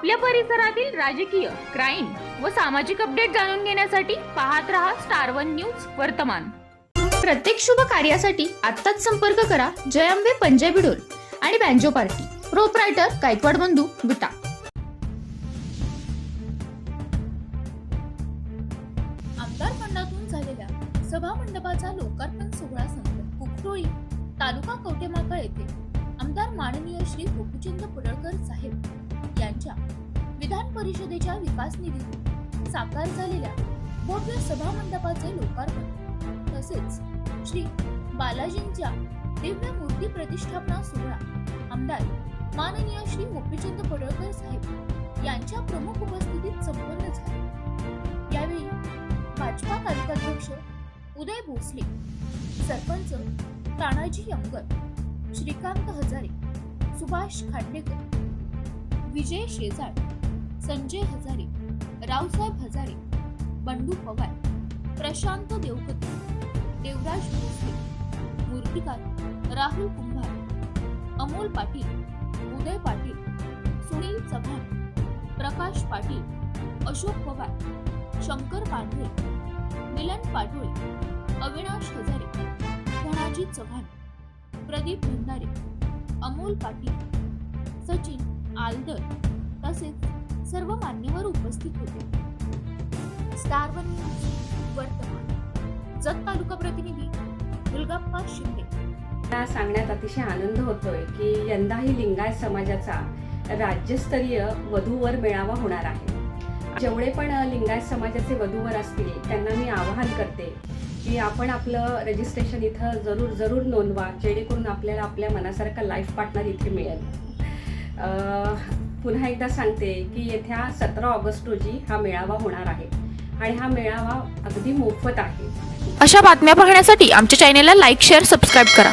आपल्या परिसरातील राजकीय क्राईम व सामाजिक अपडेट जाणून घेण्यासाठी पाहत रहा स्टार वन न्यूज वर्तमान. प्रत्येक शुभ कार्यासाठी आत्ताच संपर्क करा जयंबे पंजाबी डोल आणि बँजो पार्टी. प्रोपरायटर गायकवाड बंधू विटा आमदार फंडातून झालेल्या सभा मंडपाचा लोकार्पण सोहळा संपला. कुकटोळी तालुका कवटेमाका येथे आमदार माननीय श्री गोपीचंद पडळकर साहेब यांच्या विधान परिषदेच्या विकास निधीतून साकार झालेल्या भव्य सभा मंडपाचे लोकार्पण. तसेच श्री बालाजींच्या दिव्य मूर्ती प्रतिष्ठापना सोहळा आमदार माननीय श्री गोपीचंद पडळकर साहेब यांच्या प्रमुख उपस्थितीत संपन्न झाले. यावेळी भाजपा तालुकाध्यक्ष उदय भोसले सरपंच तानाजी अंगर श्रीकांत हजारे सुभाष खांडेकर विजय शेजाळ संजय हजारे रावसाहेब हजारे बंडू पवार प्रशांत देवकते देवराज भोसले मूर्तिकार राहुल कुंभार अमोल पाटील उदय पाटील सुनील चव्हाण प्रकाश पाटील अशोक पवार शंकर पांढरे मिलन पाटोळे अविनाश हजारे धनाजी चव्हाण प्रदीप भंडारे अमोल पाटील सचिन आलदर तसेच सर्व मान्यवर उपस्थित होते. स्टार वन वर्तमान जत तालुका प्रतिनिधी दुर्गाप्पा शिंदे. मला सांगण्यात अतिशय आनंद होतोय की यंदाही लिंगायत समाजाचा राज्यस्तरीय वधूवर मेळावा होणार आहे. जेवढे पण लिंगायत समाजाचे वधूवर असतील त्यांना मी आवाहन करते की आपण आपलं रजिस्ट्रेशन इथं जरूर जरूर नोंदवा जेणेकरून आपल्याला आपल्या मनासारखा लाईफ पार्टनर इथे मिळेल. पुन्हा एकदा सांगते की येत्या सतरा ऑगस्ट रोजी हा मेळावा होणार आहे. आणि हा मेळावा अगदी मोफत आहे. अशा बातम्या पाहण्यासाठी आमच्या चॅनेलला लाईक शेअर सबस्क्राईब करा.